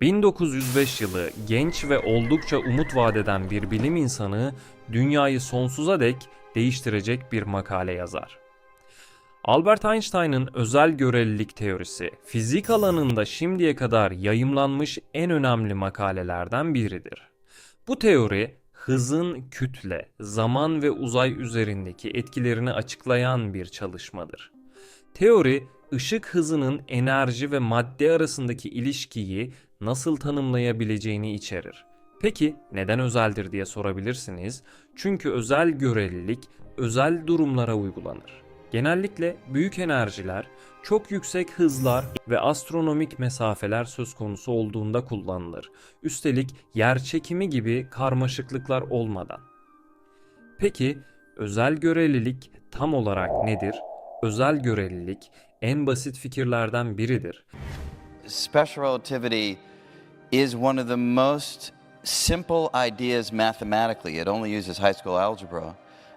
1905 yılı genç ve oldukça umut vadeden bir bilim insanı dünyayı sonsuza dek değiştirecek bir makale yazar. Albert Einstein'ın özel görelilik teorisi fizik alanında şimdiye kadar yayımlanmış en önemli makalelerden biridir. Bu teori hızın kütle, zaman ve uzay üzerindeki etkilerini açıklayan bir çalışmadır. Teori, ışık hızının enerji ve madde arasındaki ilişkiyi nasıl tanımlayabileceğini içerir. Peki neden özeldir diye sorabilirsiniz. Çünkü özel görelilik özel durumlara uygulanır. Genellikle büyük enerjiler, çok yüksek hızlar ve astronomik mesafeler söz konusu olduğunda kullanılır. Üstelik yer çekimi gibi karmaşıklıklar olmadan. Peki özel görelilik tam olarak nedir? Özel görelilik en basit fikirlerden biridir. Special relativity is one of the most simple ideas mathematically. It only uses high school algebra,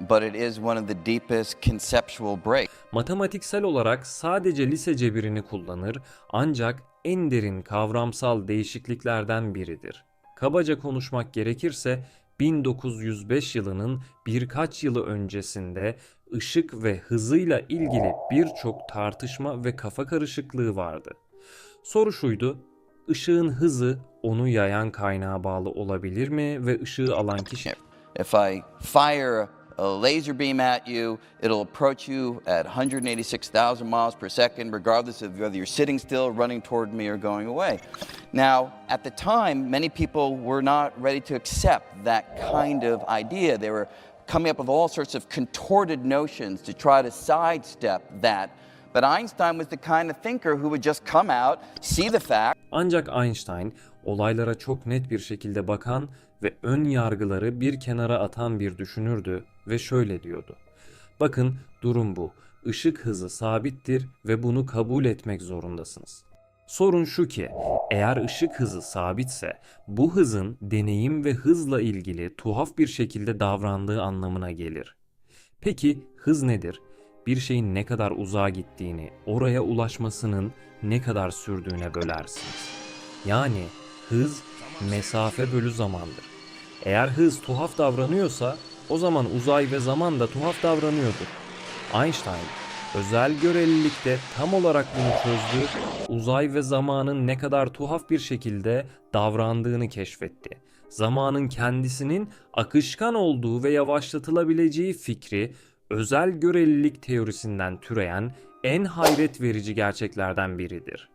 but it is one of the deepest conceptual breaks. Matematiksel olarak sadece lise cebirini kullanır ancak en derin kavramsal değişikliklerden biridir. Kabaca konuşmak gerekirse 1905 yılının birkaç yılı öncesinde ışık ve hızıyla ilgili birçok tartışma ve kafa karışıklığı vardı. Soru şuydu, hızı onu yayan kaynağa bağlı olabilir mi ve ışığı alan kişi If I fire a laser beam at you, it'll approach you at 186,000 miles per second, regardless of whether you're sitting still, running toward me, or going away. Now, at the time, many people were not ready to accept that kind of idea. They were coming up with all sorts of contorted notions to try to sidestep that. But Einstein was the kind of thinker who would just come out, see the fact, Ancak Einstein olaylara çok net bir şekilde bakan ve ön yargıları bir kenara atan bir düşünürdü ve şöyle diyordu. Bakın durum bu. Işık hızı sabittir ve bunu kabul etmek zorundasınız. Sorun şu ki, eğer ışık hızı sabitse, bu hızın deneyim ve hızla ilgili tuhaf bir şekilde davrandığı anlamına gelir. Peki hız nedir? Bir şeyin ne kadar uzağa gittiğini, oraya ulaşmasının ne kadar sürdüğüne bölersiniz. Yani hız mesafe bölü zamandır. Eğer hız tuhaf davranıyorsa o zaman uzay ve zaman da tuhaf davranıyordur. Einstein özel görelilikte tam olarak bunu çözdü, uzay ve zamanın ne kadar tuhaf bir şekilde davrandığını keşfetti. Zamanın kendisinin akışkan olduğu ve yavaşlatılabileceği fikri özel görelilik teorisinden türeyen en hayret verici gerçeklerden biridir.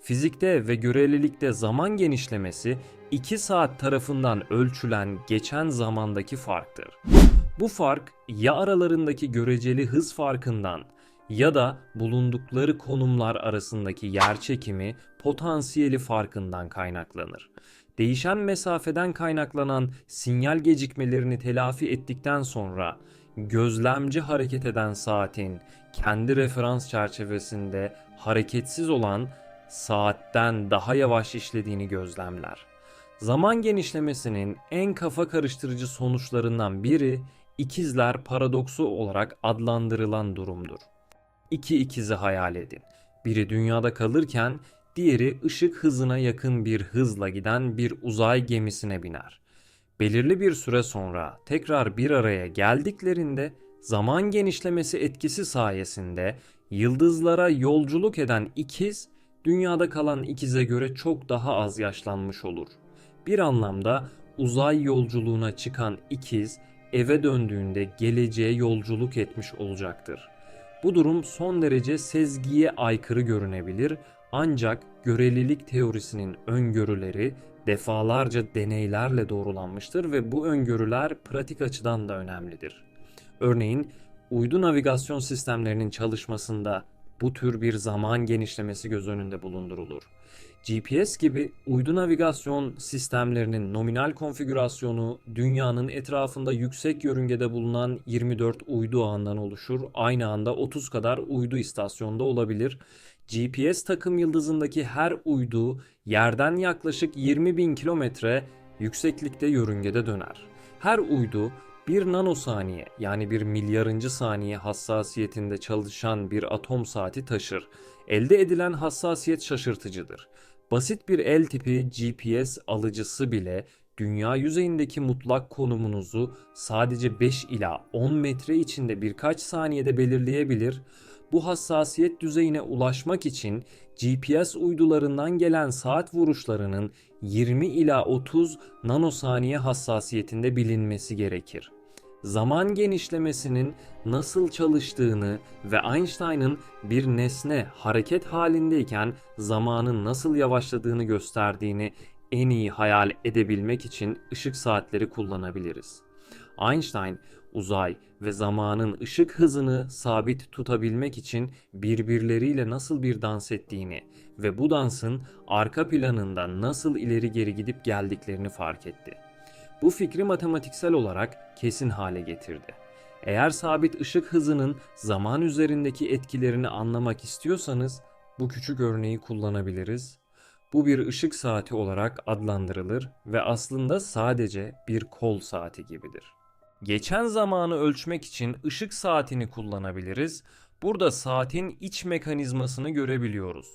Fizikte ve görelilikte zaman genişlemesi 2 saat tarafından ölçülen geçen zamandaki farktır. Bu fark ya aralarındaki göreceli hız farkından ya da bulundukları konumlar arasındaki yerçekimi potansiyeli farkından kaynaklanır. Değişen mesafeden kaynaklanan sinyal gecikmelerini telafi ettikten sonra gözlemci hareket eden saatin kendi referans çerçevesinde hareketsiz olan saatten daha yavaş işlediğini gözlemler. Zaman genişlemesinin en kafa karıştırıcı sonuçlarından biri ikizler paradoksu olarak adlandırılan durumdur. İki ikizi hayal edin. Biri dünyada kalırken diğeri ışık hızına yakın bir hızla giden bir uzay gemisine biner. Belirli bir süre sonra tekrar bir araya geldiklerinde zaman genişlemesi etkisi sayesinde yıldızlara yolculuk eden ikiz dünyada kalan ikize göre çok daha az yaşlanmış olur. Bir anlamda uzay yolculuğuna çıkan ikiz eve döndüğünde geleceğe yolculuk etmiş olacaktır. Bu durum son derece sezgiye aykırı görünebilir ancak görelilik teorisinin öngörüleri defalarca deneylerle doğrulanmıştır ve bu öngörüler pratik açıdan da önemlidir. Örneğin uydu navigasyon sistemlerinin çalışmasında bu tür bir zaman genişlemesi göz önünde bulundurulur. GPS gibi uydu navigasyon sistemlerinin nominal konfigürasyonu dünyanın etrafında yüksek yörüngede bulunan 24 uydu ağından oluşur. Aynı anda 30 kadar uydu istasyonda olabilir. GPS takım yıldızındaki her uydu yerden yaklaşık 20 bin kilometre yükseklikte yörüngede döner. Her uydu bir nanosaniye yani bir milyarıncı saniye hassasiyetinde çalışan bir atom saati taşır. Elde edilen hassasiyet şaşırtıcıdır. Basit bir el tipi GPS alıcısı bile dünya yüzeyindeki mutlak konumunuzu sadece 5 ila 10 metre içinde birkaç saniyede belirleyebilir. Bu hassasiyet düzeyine ulaşmak için GPS uydularından gelen saat vuruşlarının 20 ila 30 nanosaniye hassasiyetinde bilinmesi gerekir. Zaman genişlemesinin nasıl çalıştığını ve Einstein'ın bir nesne hareket halindeyken zamanın nasıl yavaşladığını gösterdiğini en iyi hayal edebilmek için ışık saatleri kullanabiliriz. Einstein uzay ve zamanın ışık hızını sabit tutabilmek için birbirleriyle nasıl bir dans ettiğini ve bu dansın arka planında nasıl ileri geri gidip geldiklerini fark etti. Bu fikri matematiksel olarak kesin hale getirdi. Eğer sabit ışık hızının zaman üzerindeki etkilerini anlamak istiyorsanız bu küçük örneği kullanabiliriz. Bu bir ışık saati olarak adlandırılır ve aslında sadece bir kol saati gibidir. Geçen zamanı ölçmek için ışık saatini kullanabiliriz. Burada saatin iç mekanizmasını görebiliyoruz.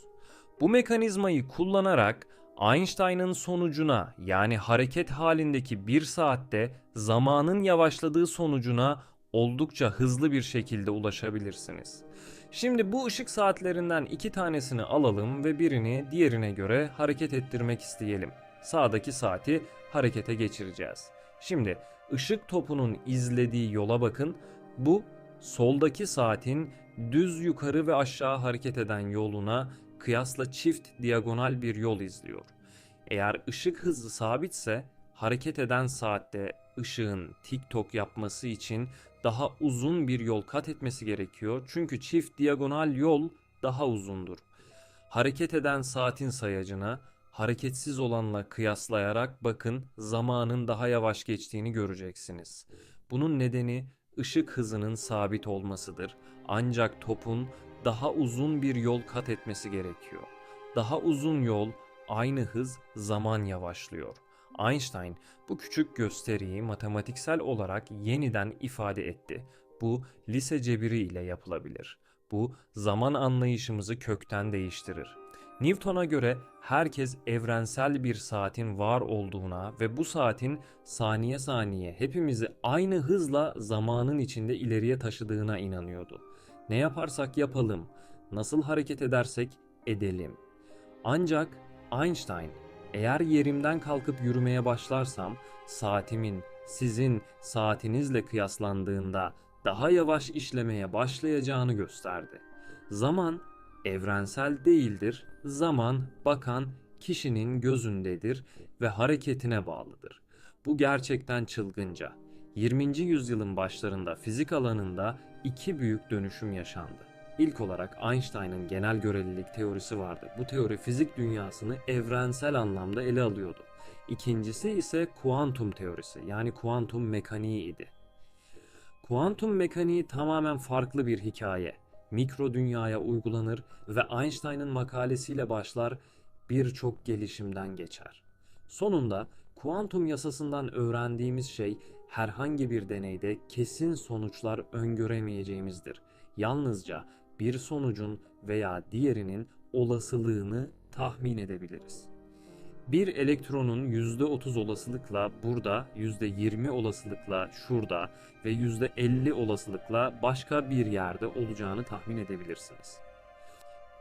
Bu mekanizmayı kullanarak Einstein'ın sonucuna yani hareket halindeki bir saatte zamanın yavaşladığı sonucuna oldukça hızlı bir şekilde ulaşabilirsiniz. Şimdi bu ışık saatlerinden iki tanesini alalım ve birini diğerine göre hareket ettirmek isteyelim. Sağdaki saati harekete geçireceğiz. Şimdi ışık topunun izlediği yola bakın. Bu soldaki saatin düz yukarı ve aşağı hareket eden yoluna kıyasla çift diagonal bir yol izliyor. Eğer ışık hızı sabitse hareket eden saatte ışığın tik tok yapması için daha uzun bir yol kat etmesi gerekiyor. Çünkü çift diagonal yol daha uzundur. Hareket eden saatin sayacına hareketsiz olanla kıyaslayarak bakın zamanın daha yavaş geçtiğini göreceksiniz. Bunun nedeni ışık hızının sabit olmasıdır. Ancak topun daha uzun bir yol kat etmesi gerekiyor. Daha uzun yol aynı hız zaman yavaşlıyor. Einstein bu küçük gösteriyi matematiksel olarak yeniden ifade etti. Bu lise cebiri ile yapılabilir. Bu zaman anlayışımızı kökten değiştirir. Newton'a göre herkes evrensel bir saatin var olduğuna ve bu saatin saniye saniye hepimizi aynı hızla zamanın içinde ileriye taşıdığına inanıyordu. Ne yaparsak yapalım, nasıl hareket edersek edelim. Ancak Einstein, eğer yerimden kalkıp yürümeye başlarsam saatimin sizin saatinizle kıyaslandığında daha yavaş işlemeye başlayacağını gösterdi. Zaman evrensel değildir. Zaman bakan kişinin gözündedir ve hareketine bağlıdır. Bu gerçekten çılgınca. 20. yüzyılın başlarında fizik alanında iki büyük dönüşüm yaşandı. İlk olarak Einstein'ın genel görelilik teorisi vardı. Bu teori fizik dünyasını evrensel anlamda ele alıyordu. İkincisi ise kuantum teorisi yani kuantum mekaniği idi. Kuantum mekaniği tamamen farklı bir hikaye. Mikro dünyaya uygulanır ve Einstein'ın makalesiyle başlar birçok gelişimden geçer. Sonunda kuantum yasasından öğrendiğimiz şey herhangi bir deneyde kesin sonuçlar öngöremeyeceğimizdir. Yalnızca bir sonucun veya diğerinin olasılığını tahmin edebiliriz. Bir elektronun %30 olasılıkla burada, %20 olasılıkla şurada ve %50 olasılıkla başka bir yerde olacağını tahmin edebilirsiniz.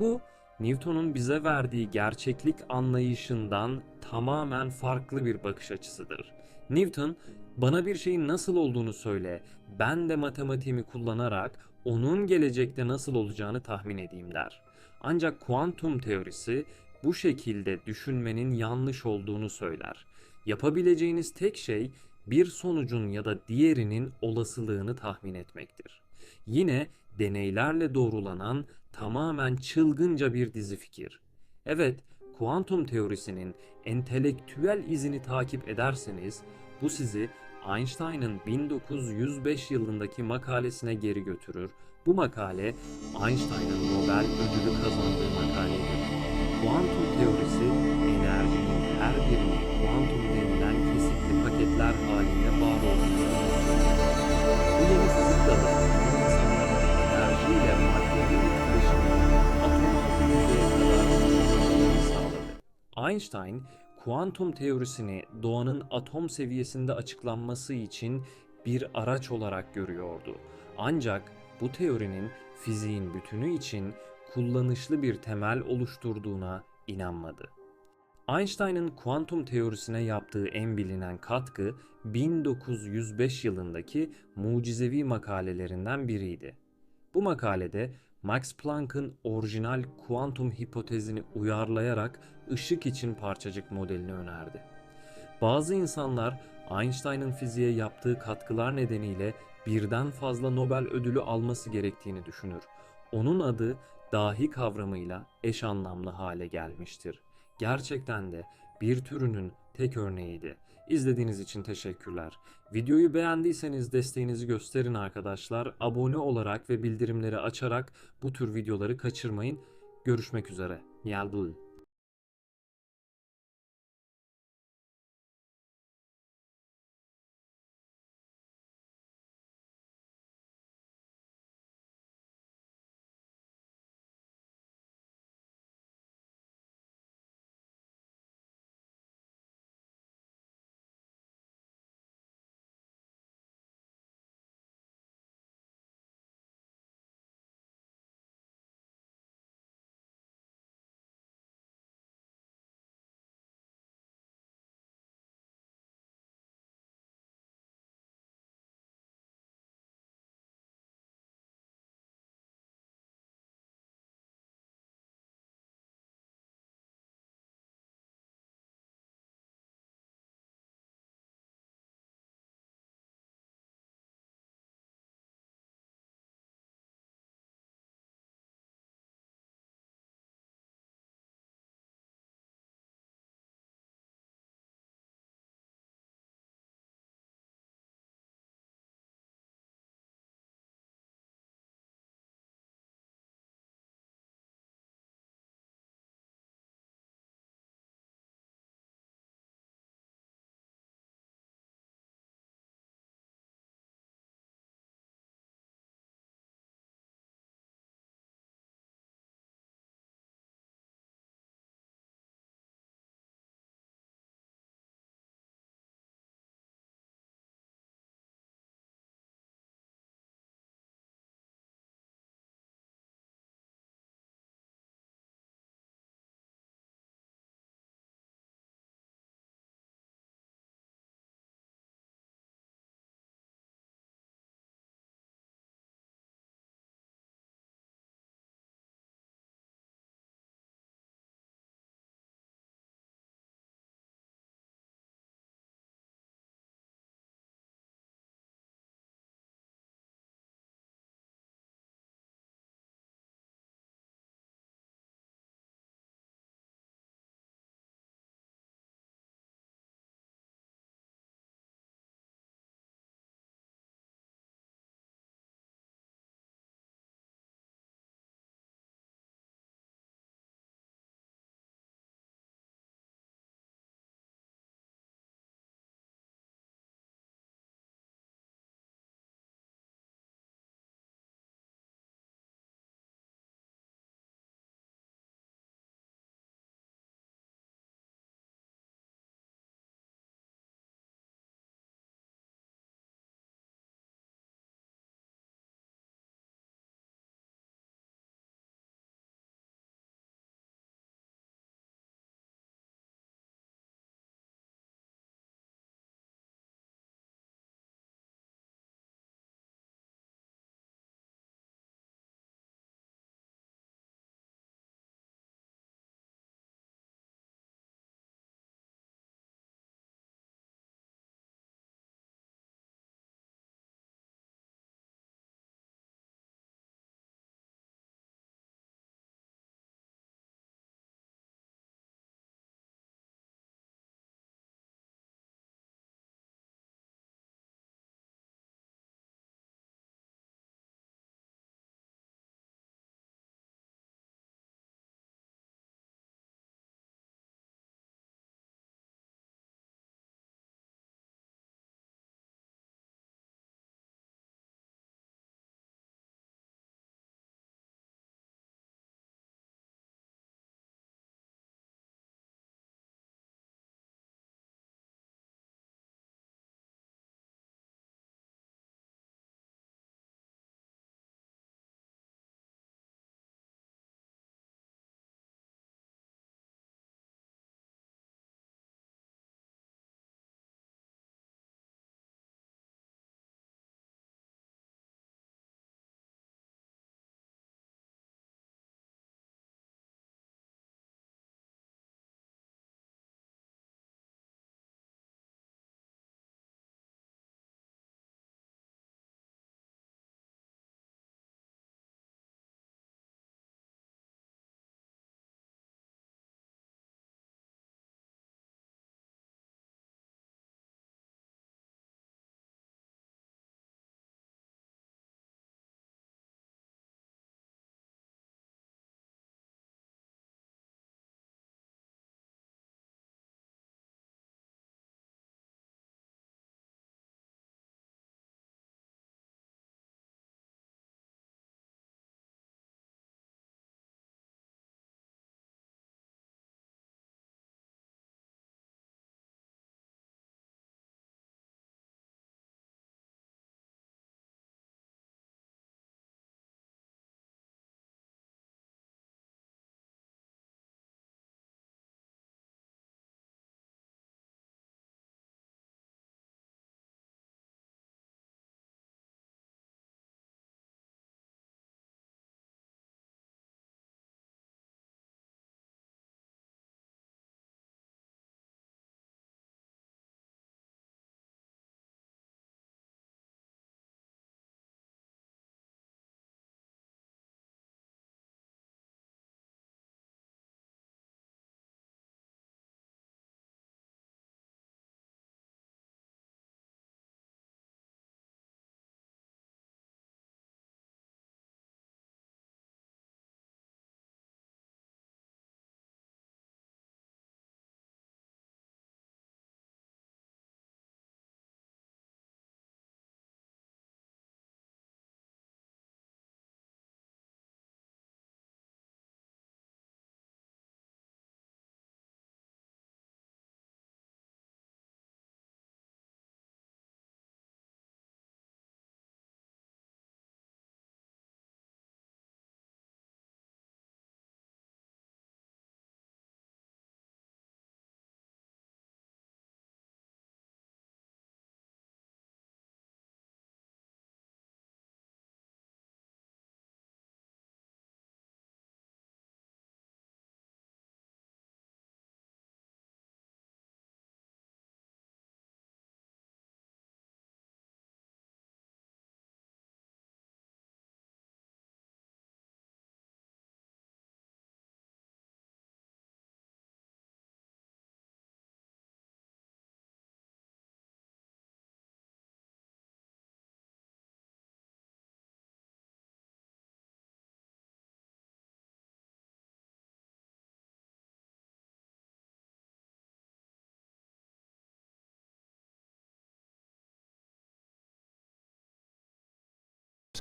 Bu Newton'un bize verdiği gerçeklik anlayışından tamamen farklı bir bakış açısıdır. Newton bana bir şeyin nasıl olduğunu söyle, ben de matematiğimi kullanarak onun gelecekte nasıl olacağını tahmin edeyim der. Ancak kuantum teorisi bu şekilde düşünmenin yanlış olduğunu söyler. Yapabileceğiniz tek şey bir sonucun ya da diğerinin olasılığını tahmin etmektir. Yine deneylerle doğrulanan tamamen çılgınca bir dizi fikir. Evet, kuantum teorisinin entelektüel izini takip ederseniz bu sizi Einstein'ın 1905 yılındaki makalesine geri götürür. Bu makale Einstein'ın Nobel ödülü kazandığı makaledir. Kuantum teorisi enerjinin her birinin kuantum denilen kesitli paketler halinde var olduğunu Bu yeni fizik dalı insanların enerjiyle maddenin etkileşimini atom düzeye kadar sağladı. Einstein, kuantum teorisini doğanın atom seviyesinde açıklanması için bir araç olarak görüyordu. Ancak bu teorinin fiziğin bütünü için kullanışlı bir temel oluşturduğuna inanmadı. Einstein'ın kuantum teorisine yaptığı en bilinen katkı 1905 yılındaki mucizevi makalelerinden biriydi. Bu makalede Max Planck'ın orijinal kuantum hipotezini uyarlayarak ışık için parçacık modelini önerdi. Bazı insanlar Einstein'ın fiziğe yaptığı katkılar nedeniyle birden fazla Nobel ödülü alması gerektiğini düşünür. Onun adı dahi kavramıyla eş anlamlı hale gelmiştir. Gerçekten de bir türünün tek örneğiydi. İzlediğiniz için teşekkürler. Videoyu beğendiyseniz desteğinizi gösterin arkadaşlar. Abone olarak ve bildirimleri açarak bu tür videoları kaçırmayın. Görüşmek üzere. Yaldul.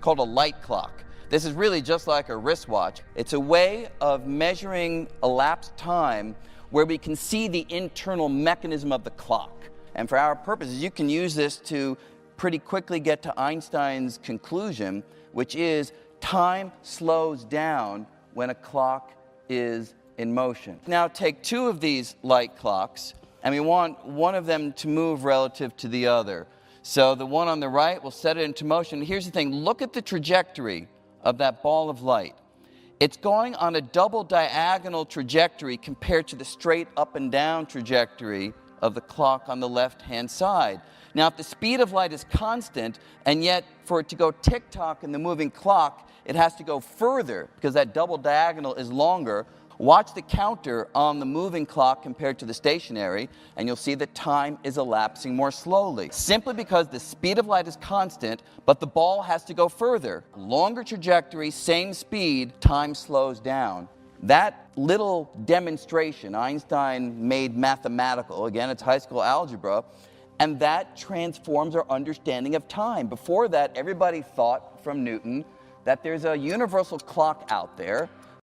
Called a light clock. This is really just like a wristwatch. It's a way of measuring elapsed time where we can see the internal mechanism of the clock. And for our purposes, you can use this to pretty quickly get to Einstein's conclusion, which is time slows down when a clock is in motion. Now take two of these light clocks, and we want one of them to move relative to the other. So the one on the right, we'll set it into motion. Here's the thing look at the trajectory of that ball of light. It's going on a double diagonal trajectory compared to the straight up and down trajectory of the clock on the left hand side. Now, if the speed of light is constant, and yet for it to go tick tock in the moving clock, it has to go further because that double diagonal is longer. Watch the counter on the moving clock compared to the stationary, and you'll see that time is elapsing more slowly. Simply because the speed of light is constant, but the ball has to go further. Longer trajectory, same speed, time slows down. That little demonstration Einstein made mathematical, again, it's high school algebra, and that transforms our understanding of time. Before that, everybody thought from Newton that there's a universal clock out there